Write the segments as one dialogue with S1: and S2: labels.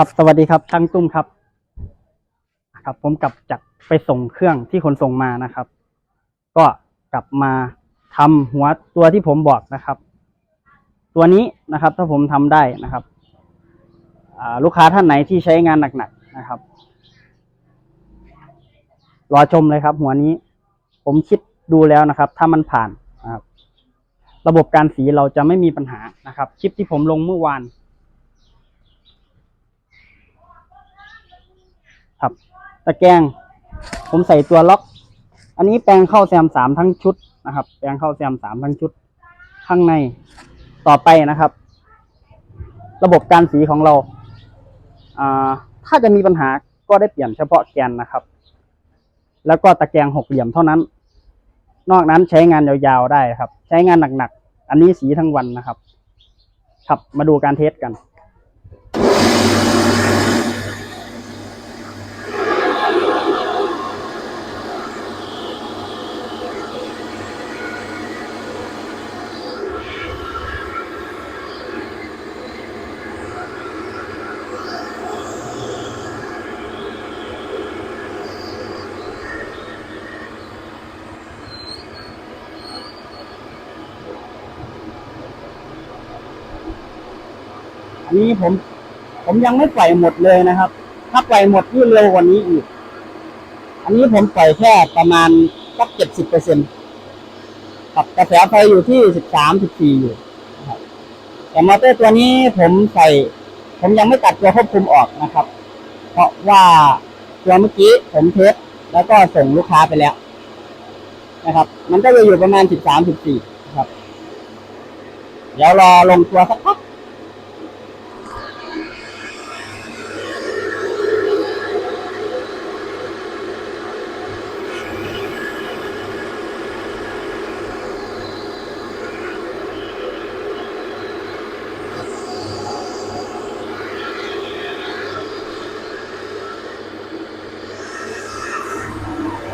S1: ครับสวัสดีครับช่างตุ้มครับ ครับ ผมกลับจากไปส่งเครื่องที่ขนส่งมานะครับ ก็กลับมาทำหัวตัวที่ผมบอกนะครับ ตัวนี้นะครับ ถ้าผมทำได้นะครับลูกค้าท่านไหนที่ใช้งานหนักๆนะครับ รอชมเลยครับ หัวนี้ ผมคิดดูแล้วนะครับ ถ้ามันผ่านนะครับ ระบบการสีเราจะไม่มีปัญหานะครับ คลิปที่ผมลงเมื่อวาน ครับ ตะแกรงผมใส่ตัวล็อก อันนี้แปลงเข้าแซมสามทั้งชุดนะครับ แปลงเข้าแซมสามทั้งชุด ข้างในต่อไปนะครับ ระบบการสีของเราอถ้าจะมีปัญหาก็ได้เปลี่ยนเฉพาะแกนนะครับ แล้วก็ตะแกรงหกเหลี่ยมเท่านั้น นอกนั้นใช้งานยาวๆได้ครับ ใช้งานหนักๆ อันนี้สีทั้งวันนะครับ ครับ มาดูการเทสกัน อั นี้ผม ผมยังไม่ปล่อยหมดเลยนะครับ ถ้าปล่อยหมดนี่เร็วกว่านี้อีก อันนี้ผมปล่อยแค่ประมาณสักเจ็ดสิบเปอร์เซ็นต์ครับกระแสไฟอยู่ที่สิบสามสิบสี่อยู่แต่มอเตอร์ตัวนี้ผมใส่ ผมยังไม่ตัดตัวควบคุมออกนะครับ เพราะว่าตัวเมื่อกี้ผมเทสแล้วก็ส่งลูกค้าไปแล้ว นะครับ มันก็จะอยู่ประมาณสิบสามสิบสี่ครับ เดี๋ยวรอลงตัวสักพัก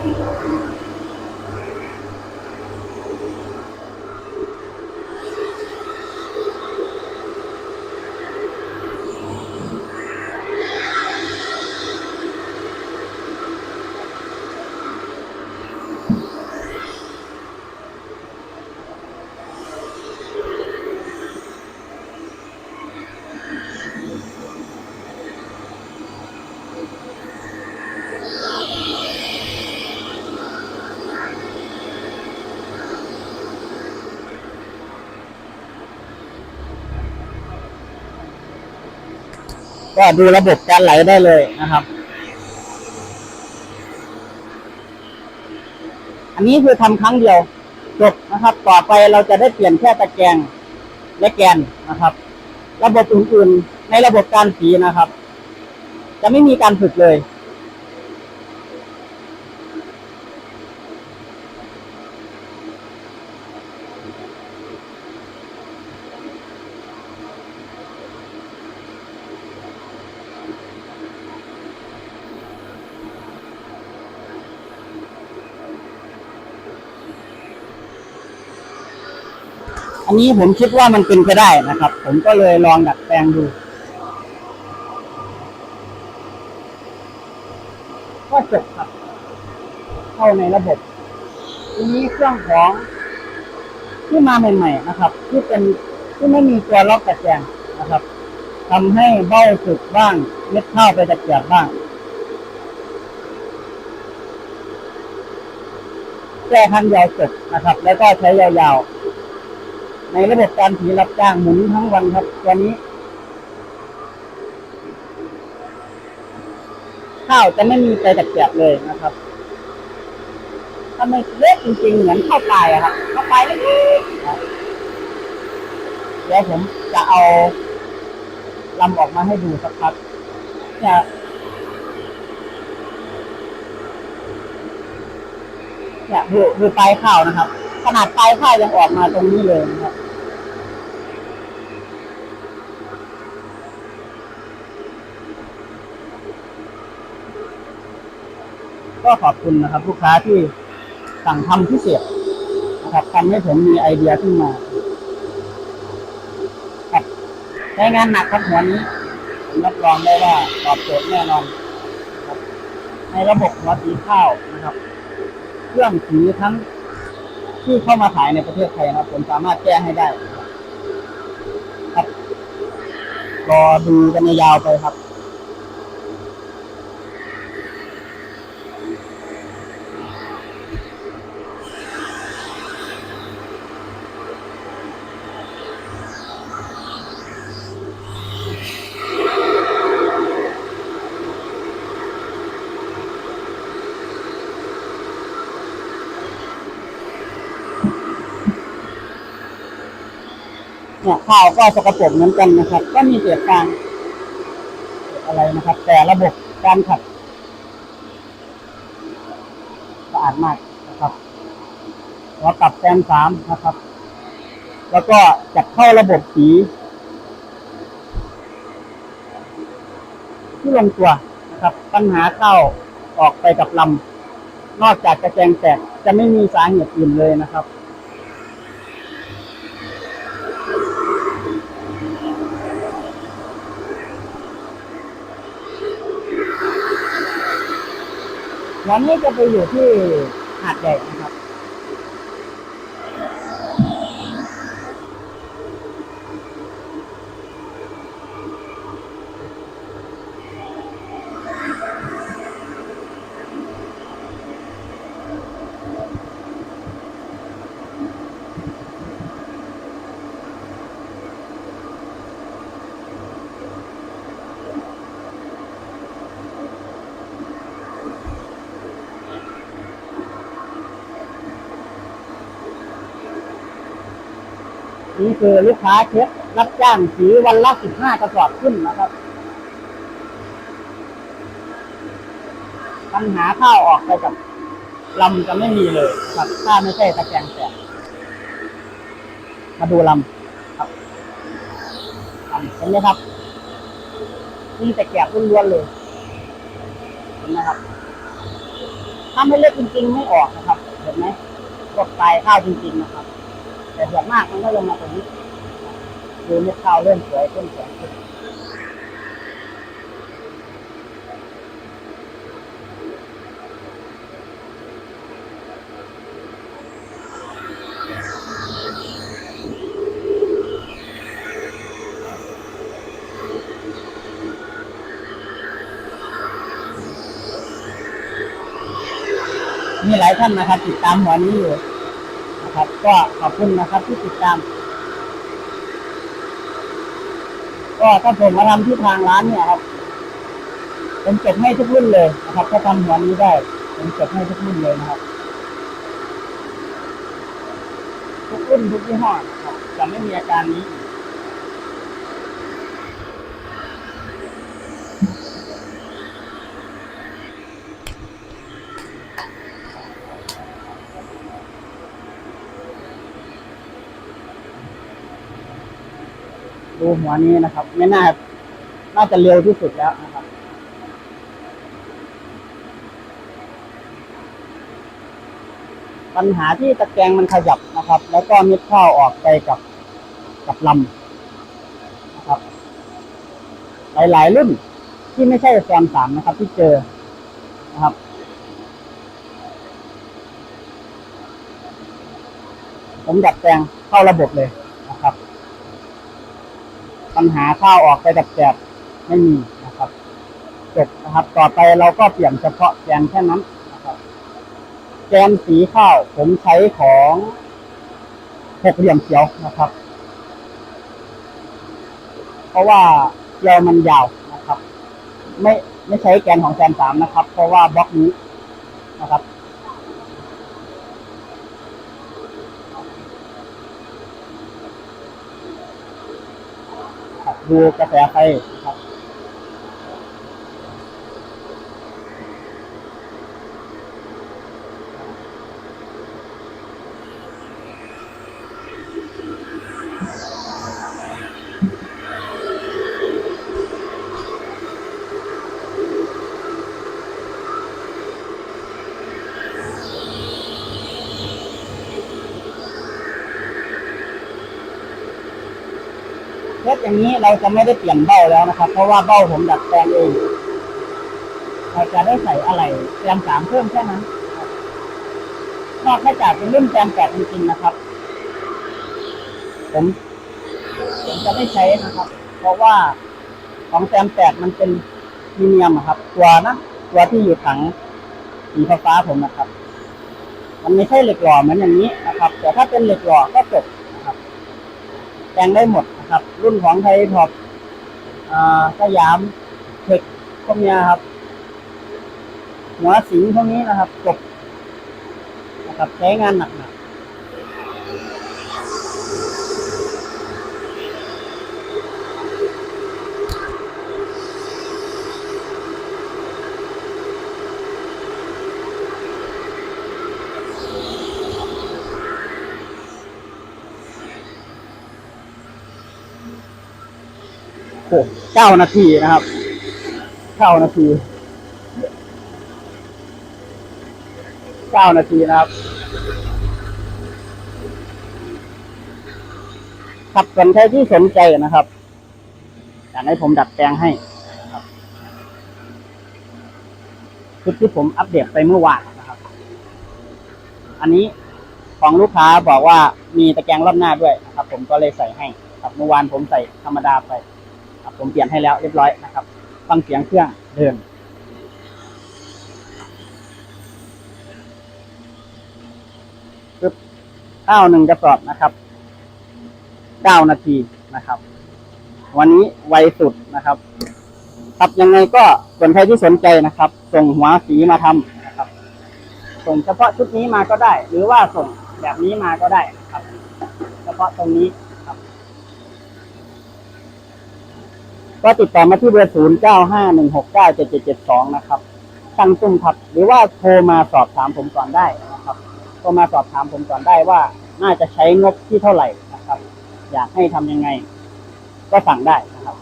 S1: Thank you. ก็ดูระบบการไหลได้เลยนะครับ อันนี้คือทำครั้งเดียวจบนะครับ ต่อไปเราจะได้เปลี่ยนแค่ตะแกรงและแกนนะครับ ระบบอื่นๆในระบบการสีนะครับ จะไม่มีการฝึกเลย นนี้ผมคิดว่ามันเป็นไปได้นะครับ ผมก็เลยลองดัดแปลงดู ก็จบครับ เข้าในระบบ ทีนี้เครื่องของที่มาใหม่ ๆ นะครับ ที่เป็นที่ไม่มีตัวล็อกตะแกรงนะครับทำให้เบ้าสึกบ้างเม็ดข้าวไปตะเกียบบ้างแก้คันยาวจบนะครับ แล้วก็ใช้ยาวๆ ในระบบการผีรับจ้างหมุนทั้งวันครับตัวนี้ ข้าวจะไม่มีใจตะเกียบเลยนะครับถ้าไมเล็กจริงๆเหมือนข้าวปลายอะครับข้าวปลายเล็กๆเดี๋ยวผมจะเอาลำออกมาให้ดูสักพักเนี่ยเนี่ยคือคือปลายข้าวนะครับ ขนาดปลายข้าวยังออกมาตรงนี้เลยนะครับ ก็ขอบคุณนะครับ ลูกค้าที่สั่งทำพิเศษนะครับทำให้ผมมีไอเดียขึ้นมาครับใช้งานหนักครับหัวนี้ผมรับรองได้ว่าตอบโจทย์แน่นอนครับในระบบหัวสีข้าวนะครับ เครื่องสีทั้งที่เข้ามาขายในประเทศไทยนะครับ ผมสามารถแก้ให้ได้ ครับครับรอดูกันยาวๆไปครับ เนี่ยข้าวก็สกปรกเหมือนกันนะครับ ก็มีเศษฟางอะไรนะครับ แต่ระบบการขัดสะอาดมากนะครับเราปรับแซมสามนะครับ แล้วก็จัดเข้าระบบสีที่ลงตัวนะครับ ปัญหาเข้าออกไปกับลำนอกจากจะแจงแตกจะไม่มีสาเหตุอื่นเลยนะครับ วันนี้จะไปอยู่ที่หาดใหญ่นะครับ นี่คือลูกค้าเช็ครับจ้างสีวันละสิบห้ากระสอบขึ้นนะครับ ปัญหาข้าวออกไปกับลำจะไม่มีเลยครับถ้าไม่ใช่ตะแกรงแตกมาดูลำครับลำเห็นไหมครับนี่แต่แกะล้วนๆเลยเห็นไหมครับ ถ้าไม่เล็กจริงๆไม่ออกนะครับ เห็นไหมพวกปลายข้าวจริงๆนะครับ แต่ส่วนมากมันก็ลงมาตรงนี้ดูเม็ดข้าวเริ่มสวยขึ้นสวยขึ้นมีหลายท่านนะครับติดตามหัวนี้อยู่ นะครับ ก็ขอบคุณนะครับที่ติดตาม ก็ถ้าผมมาทำที่ทางร้านเนี่ยครับผมเก็บให้ทุกรุ่นเลยนะครับถ้าทำหัวนี้ได้ผมเก็บให้ทุกรุ่นเลยนะครับ ทุกรุ่นทุกยี่ห้อจะไม่มีอาการนี้ ดูหัวนี้นะครับ ไม่น่า น่าจะเร็วที่สุดแล้วนะครับปัญหาที่ตะแกรงมันขยับนะครับ แล้วก็เม็ดข้าวออกไปกับกับลำนะครับ หลายๆรุ่นที่ไม่ใช่แซมสามนะครับ ที่เจอนะครับ ผมดัดแปลงเข้าระบบเลย ปัญหาข้าวออกไปกับแกบไม่มีนะครับจบนะครับ ต่อไปเราก็เปลี่ยนเฉพาะแกนแค่นั้นนะครับแกนสีข้าวผมใช้ของหกเหลี่ยมเขียวนะครับ เพราะว่าเกลียวมันยาวนะครับ ไม่ไม่ใช้แกนของแกนสามนะครับ เพราะว่าบล็อกนี้นะครับ ครับ ดูกระแสไฟ อย่างนี้เราจะไม่ได้เปลี่ยนเบ้าแล้วนะครับ เพราะว่าเบ้าผมดัดแปลงเองเราจะได้ใส่อะไรแปลงสามเพิ่มแค่นั้นนอกจากเป็นรุ่นแปลงแปดจริงๆนะครับ ผมผมจะไม่ใช้นะครับ เพราะว่าของแซมแปดมันเป็นพรีเมียมอะครับ ตัวนะตัวที่อยู่ถังสีฟ้าผมนะครับ มันไม่ใช่เหล็กหล่อเหมือนอย่างนี้นะครับ แต่ถ้าเป็นเหล็กหล่อก็จบ แปลงได้หมดนะครับ รุ่นของไทยท็อปสยามเทคพวกนี้ครับ หัวสิงพวกนี้นะครับจบนะครับใช้งานหนัก เก้านาทีนะครับเก้านาทีเก้านาทีนะครับขับกันใครที่สนใจนะครับอยากให้ผมดัดแปลงให้ครับชุดที่ผมอัปเดตไปเมื่อวานนะครับ อันนี้ของลูกค้าบอกว่ามีตะแกรงรอบหน้าด้วยนะครับ ผมก็เลยใส่ให้ ครับเมื่อวานผมใส่ธรรมดาไป ผมเปลี่ยนให้แล้วเรียบร้อยนะครับฟังเสียงเครื่องเดินปึ๊บข้าวหนึ่งกระสอบนะครับเก้านาทีนะครับ วันนี้ไวสุดนะครับครับยังไงก็ส่วนใครที่สนใจนะครับ ส่งหัวสีมาทำนะครับ ส่งเฉพาะชุดนี้มาก็ได้ หรือว่าส่งแบบนี้มาก็ได้นะครับ เฉพาะตรงนี้ครับ ก็ติดต่อมาที่เบอร์ศูนย์เก้าห้าหนึ่งหกเก้าเจ็ดเจ็ดเจ็ดสองนะครับช่างตุ้มครับหรือว่าโทรมาสอบถามผมก่อนได้นะครับโทรมาสอบถามผมก่อนได้ว่า น่าจะใช้งบที่เท่าไหร่นะครับ อยากให้ทำยังไง ก็สั่งได้นะครับ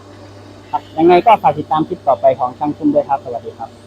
S1: ครับยังไงก็ฝากติดตามคลิปต่อไปของช่างตุ้มด้วยครับสวัสดีครับ